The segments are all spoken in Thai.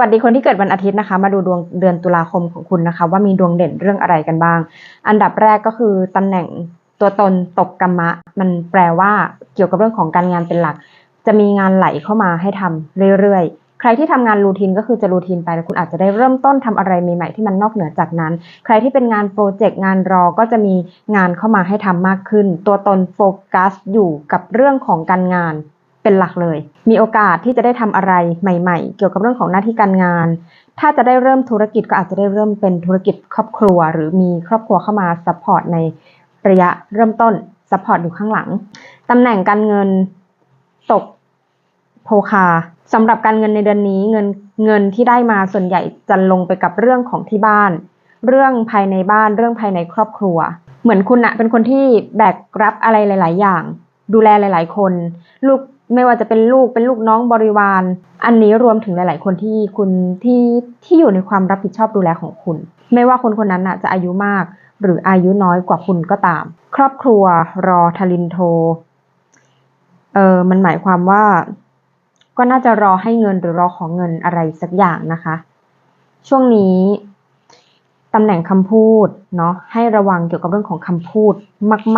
วัสดีคนที่เกิดวันอาทิตย์นะคะ มาดูดวงเดือนตุลาคมของคุณนะคะ ว่ามีดวงเด่นเรื่องอะไรกันบ้าง อันดับแรกก็คือตำแหน่งตัวตนตกกรรมะ มันแปลว่าเกี่ยวกับเรื่องของการงานเป็นหลัก จะมีงานไหลเข้ามาให้ทำเรื่อยๆ ใครที่ทำงานรูทีนก็คือจะรูทีนไปแล้วคุณอาจจะได้เริ่มต้นทำอะไรใหม่ๆที่มันนอกเหนือจากนั้น ใครที่เป็นงานโปรเจกต์งานรอก็จะมีงานเข้ามาให้ทำมากขึ้น ตัวตนโฟกัสอยู่กับเรื่องของการงาน เป็นหลักเลย มีโอกาสที่จะได้ทำอะไรใหม่ ๆ เกี่ยวกับเรื่องของหน้าที่การงาน ถ้าจะได้เริ่มธุรกิจก็อาจจะได้เริ่มเป็นธุรกิจครอบครัว หรือมีครอบครัวเข้ามาซัพพอร์ตในระยะเริ่มต้นซัพพอร์ตอยู่ข้างหลังตำแหน่งการเงินตกโพคาสำหรับการเงินในเดือนนี้เงินเงินที่ได้มาส่วนใหญ่จะลงไปกับเรื่องของที่บ้าน เรื่องภายในบ้านเรื่องภายในครอบครัว เหมือนคุณอะเป็นคนที่แบกรับอะไรหลาย ๆ อย่าง ดูแลหลาย ๆ คน ลูก ไม่ว่าจะเป็นลูกเป็นลูกน้องบริวาร อันนี้รวมถึงหลาย ๆ คนที่คุณที่ที่อยู่ในความรับผิดชอบดูแลของคุณ ไม่ว่าคนคนนั้นอะจะอายุมาก หรืออายุน้อยกว่าคุณก็ตาม ครอบครัวรอทลินโทเออมันหมายความว่า ก็น่าจะรอให้เงินหรือรอของเงินอะไรสักอย่างนะคะ ช่วงนี้ตำแหน่งคำพูดเนาะให้ระวังเกี่ยวกับเรื่องของคำพูด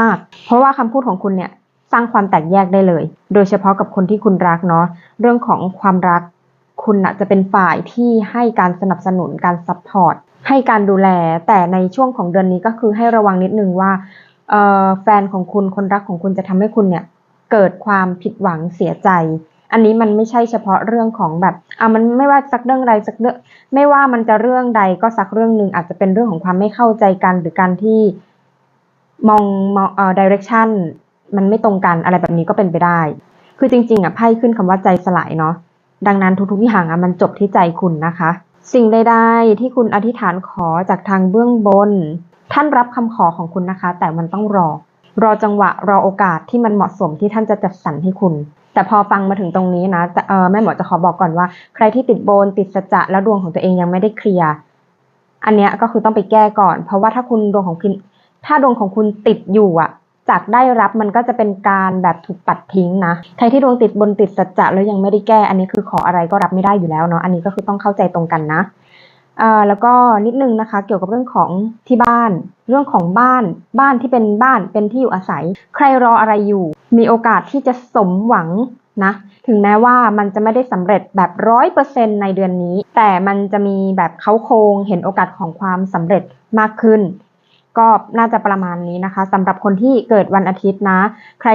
มาก ๆ เพราะว่าคำพูดของคุณเนี่ย สร้างความแตกแยกได้เลย โดยเฉพาะกับคนที่คุณรักเนาะเรื่องของความรัก คุณนะจะเป็นฝ่ายที่ให้การสนับสนุนการซัพพอร์ตให้การดูแล แต่ในช่วงของเดือนนี้ก็คือให้ระวังนิดนึงว่าเแฟนของคุณคนรักของคุณจะทำให้คุณเนี่ยเกิดความผิดหวังเสียใจ อันนี้มันไม่ใช่เฉพาะเรื่องของแบบอะมันไม่ว่าสักเรื่องใดสักเรื่องไม่ว่ามันจะเรื่องใดก็สักเรื่องหนึ่งอาจจะเป็นเรื่องของความไม่เข้าใจกันหรือการที่มองมองเอ่อดิเรกชัน มันไม่ตรงกันอะไรแบบนี้ก็เป็นไปได้ คือจริง ๆอะไพ่ขึ้นคำว่าใจสลายเนาะดังนั้นทุกๆอย่างอะมันจบที่ใจคุณนะคะ สิ่งใดๆที่คุณอธิษฐานขอจากทางเบื้องบน ท่านรับคำขอของคุณนะคะ แต่มันต้องรอ รอจังหวะรอโอกาสที่มันเหมาะสมที่ท่านจะจัดสรรให้คุณ แต่พอฟังมาถึงตรงนี้นะจะเออแม่หมอจะขอบอกก่อนว่า ใครที่ติดโบนติดสัจจะแล้วดวงของตัวเองยังไม่ได้เคลียร์อันเนี้ยก็คือต้องไปแก้ก่อน เพราะว่าถ้าคุณดวงของคุณถ้าดวงของคุณติดอยู่อะ จากได้รับมันก็จะเป็นการแบบถูกปัดทิ้งนะใครที่ดวงติดบนติดสัจจะแล้วยังไม่ได้แก้ อันนี้คือขออะไรก็รับไม่ได้อยู่แล้วเนาะอันนี้ก็คือต้องเข้าใจตรงกันนะอ่าแล้วก็นิดนึงนะคะเกี่ยวกับเรื่องของที่บ้าน เรื่องของบ้านบ้านที่เป็นบ้านเป็นที่อยู่อาศัย ใครรออะไรอยู่ มีโอกาสที่จะสมหวังนะถึงแม้ว่ามันจะไม่ได้สำเร็จแบบร้อยเปอร์เซ็นในเดือนนี้ แต่มันจะมีแบบเขาโครงเห็นโอกาสของความสำเร็จมากขึ้น ก็น่าจะประมาณนี้นะคะสำหรับคนที่เกิดวันอาทิตย์นะ ใคร